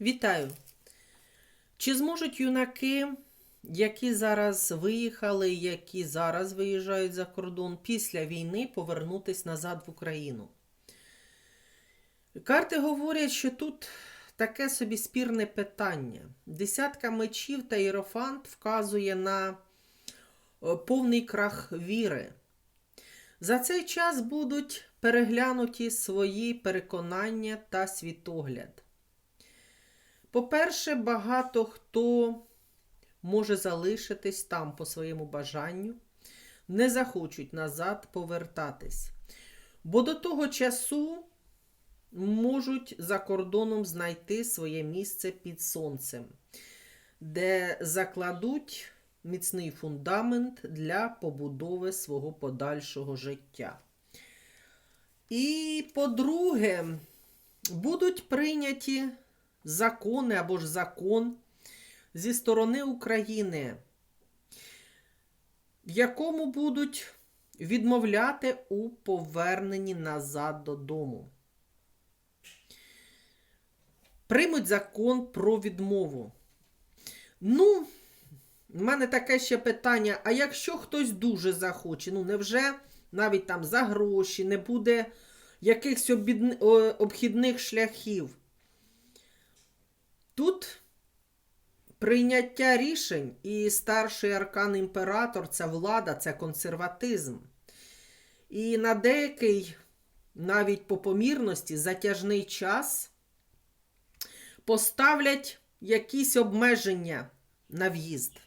Вітаю! Чи зможуть юнаки, які зараз виїхали, які зараз виїжджають за кордон, після війни повернутися назад в Україну? Карти говорять, що тут таке собі спірне питання. Десятка мечів та іерофант вказує на е, повний крах віри. За цей час будуть переглянуті свої переконання та світогляд. По-перше, багато хто може залишитись там по своєму бажанню, не захочуть назад повертатись. Бо до того часу можуть за кордоном знайти своє місце під сонцем, де закладуть міцний фундамент для побудови свого подальшого життя. І, по-друге, будуть прийняті закони або ж закон зі сторони України, в якому будуть відмовляти у поверненні назад додому. Приймуть закон про відмову. Ну, в мене таке ще питання: а якщо хтось дуже захоче, ну невже навіть там за гроші не буде якихось обхідних шляхів? Тут прийняття рішень і старший аркан імператор це влада, це консерватизм. І на деякий, навіть по помірності, затяжний час поставлять якісь обмеження на в'їзд.